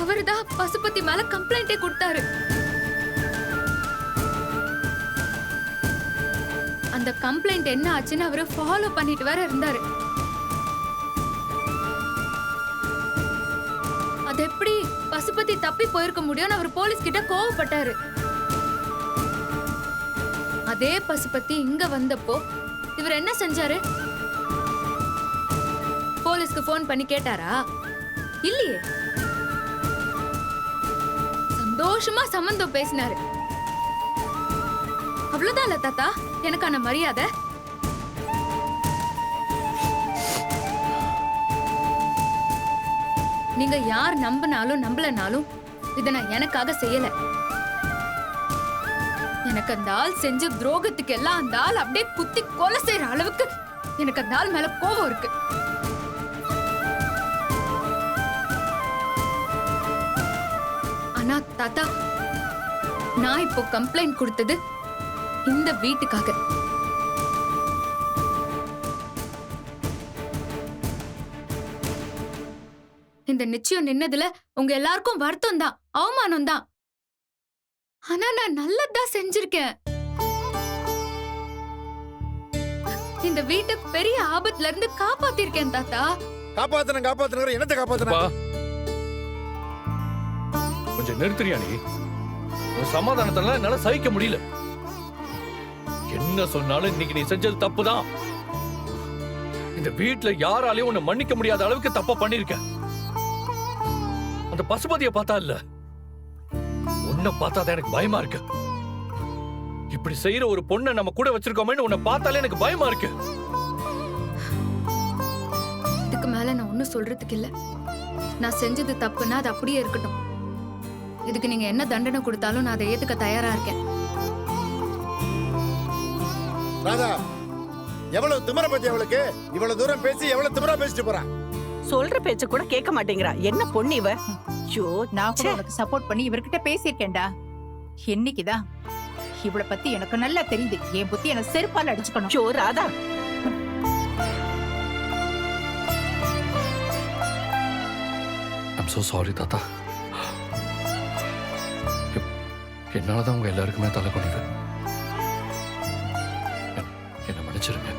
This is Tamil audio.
அவர்தான் பசுபதி மேல கம்ப்ளைண்டே கொடுத்தாரு. அந்த கம்ப்ளைண்ட் என்ன ஆச்சுன்னு அவரு ஃபாலோ பண்ணிட்டு வேற இருந்தாரு. அது எப்படி பசுபதி தப்பி போயிருக்க முடியும்னு அவர் போலீஸ் கிட்ட கோவப்பட்டாரு. அதே பசுபதி இங்க வந்தப்போ இவர் என்ன செஞ்சாரு? போலீஸ்க்கு போன் பண்ணி கேட்டாரா? இல்லையே. சந்தோஷமா சம்பந்தம் பேசினாரு. அவ்வளவுதான் இல்ல தாத்தா. எனக்கான மரியாதை. நீங்க யார் நம்பினாலும் நம்பலனாலும் இதை நான் எனக்காக செய்யல. எனக்கு அந்த ஆள் செஞ்ச துரோகத்துக்கு எல்லாம் அந்த ஆள் அப்படியே குத்தி கொலை செய்யற அளவுக்கு எனக்கு அந்த ஆள் மேல கோபம் இருக்கு. ஆனா தாத்தா நான் இப்போ கம்ப்ளைண்ட் கொடுத்தது இந்த வீட்டுக்காக. இந்த நிச்சயம் நின்னதுல உங்க எல்லாருக்கும் வருத்தம் தான் அவமானம் தான் ஆனா நான் நல்லதா செஞ்சிருக்கேன். இந்த வீட்டை பெரிய ஆபத்துல இருந்து காப்பாத்திருக்கேன் தாத்தா. காப்பாத்தணும் காப்பாத்தணும் என்னத்தை காப்பாத்தணும் அப்பா கொஞ்சம் நிறுத்துறியா நீ? உன் சமாதானத்தெல்லாம் என்னால சகிக்க முடியல. என்ன சொன்னாலும் இன்னைக்கு நீ செஞ்சது தப்புதான். இந்த வீட்டுல யாராலையும் உன்னை மன்னிக்க முடியாத அளவுக்கு தப்பா பண்ணிருக்க. அந்த பசுபதிய பார்த்தா இல்ல? உன்னை பார்த்தா தான் எனக்கு பயமா இருக்கு. இப்படி செய்யற ஒரு பொண்ணை நம்ம கூட வச்சிருக்கோமேன்னு உன்னை பார்த்தாலே எனக்கு பயமா இருக்கு. இதுக்கு மேல நான் ஒண்ணும் சொல்றதுக்கு இல்ல. நான் செஞ்சது தப்புன்னா அது அப்படியே இருக்கட்டும். இதுக்கு நீங்க என்ன தண்டனை கொடுத்தாலும் நான் அதை ஏத்துக்க தயாரா இருக்கேன். ராதா எவ்வளவு திமிர பத்தி அவளுக்கு? இவ்வளவு தூரம் பேசி எவ்வளவு திமிரா பேசிட்டு போறான் சொல்ற பேச்ச கூட கேட்க மாட்டேங்கிறா. என்ன பொண்ணு இவ? ஐயோ நான் கூட. உனக்கு சப்போர்ட் பண்ணி இவர்கிட்ட பேசியிருக்கேன்டா. என்னைக்குதான் இவள பத்தி எனக்கு நல்லா தெரியுது. என் புத்தி எனக்கு செருப்பால் அடிச்சுக்கணும். ஐயோ ராதா. ஐம் so சாரி தாத்தா. என்னால் தான் உங்கள் எல்லாருக்குமே தலை குனிவு. என்ன மன்னிச்சிருங்க.